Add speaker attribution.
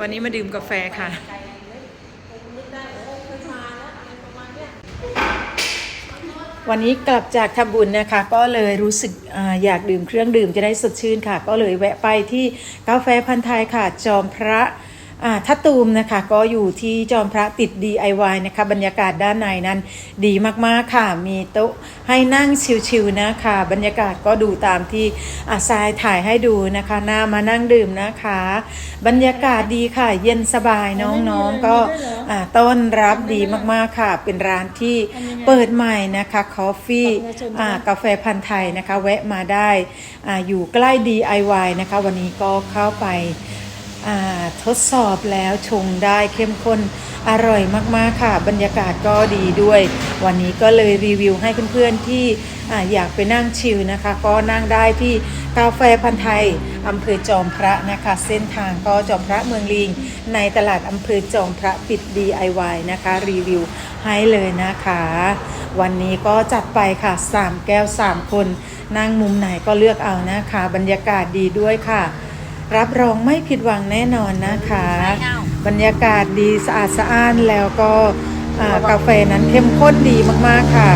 Speaker 1: วันนี้มาดื่มกาแฟค่ะ
Speaker 2: วัน
Speaker 1: นี้กลับจากทำบุญนะคะ ก็เลยรู้สึกออยากดื่มเครื่องดื่มจะได้สดชื่นค่ะ ก็เลยแวะไปที่กาแฟพันธ์ไทยค่ะ จอมพระ ทัตตูมนะคะก็อยู่ที่จอมพระติด DIY นะคะบรรยากาศด้านในนั้น ดีมากๆค่ะ มีโต๊ะให้นั่งชิลๆนะคะ บรรยากาศก็ดูตามที่อาทรายถ่ายให้ดูนะคะหน้ามานั่งดื่มนะคะ บรรยากาศดีค่ะ เย็นสบายน้องๆก็อ่าต้อนรับดีมากๆค่ะ เป็นร้านที่เปิดใหม่นะคะคอฟฟี่อ่ากาแฟพันธ์ไทยนะคะ แวะมาได้อ่าอยู่ใกล้ DIY นะคะ วันนี้ก็เข้าไปอ่า ทดสอบแล้วชงได้เข้มข้นอร่อยมากๆค่ะ บรรยากาศก็ดีด้วย วันนี้ก็เลยรีวิวให้เพื่อนๆที่ออยากไปนั่งชิลนะคะ ก็นั่งได้ที่กาแฟพันธ์ไทยอำเภอจอมพระนะคะ เส้นทางก็จอมพระเมืองลิง ในตลาดอำเภอจอมพระปิด DIY นะคะ รีวิวให้เลยนะคะ วันนี้ก็จัดไปค่ะ 3 แก้ว 3 คน นั่งมุมไหนก็เลือกเอานะคะ บรรยากาศดีด้วยค่ะ รับรองไม่ผิดหวังแน่นอนนะคะ บรรยากาศดีสะอาดสะอ้านแล้วก็อ่ากาแฟนั้นเข้มข้นดีมากๆค่ะ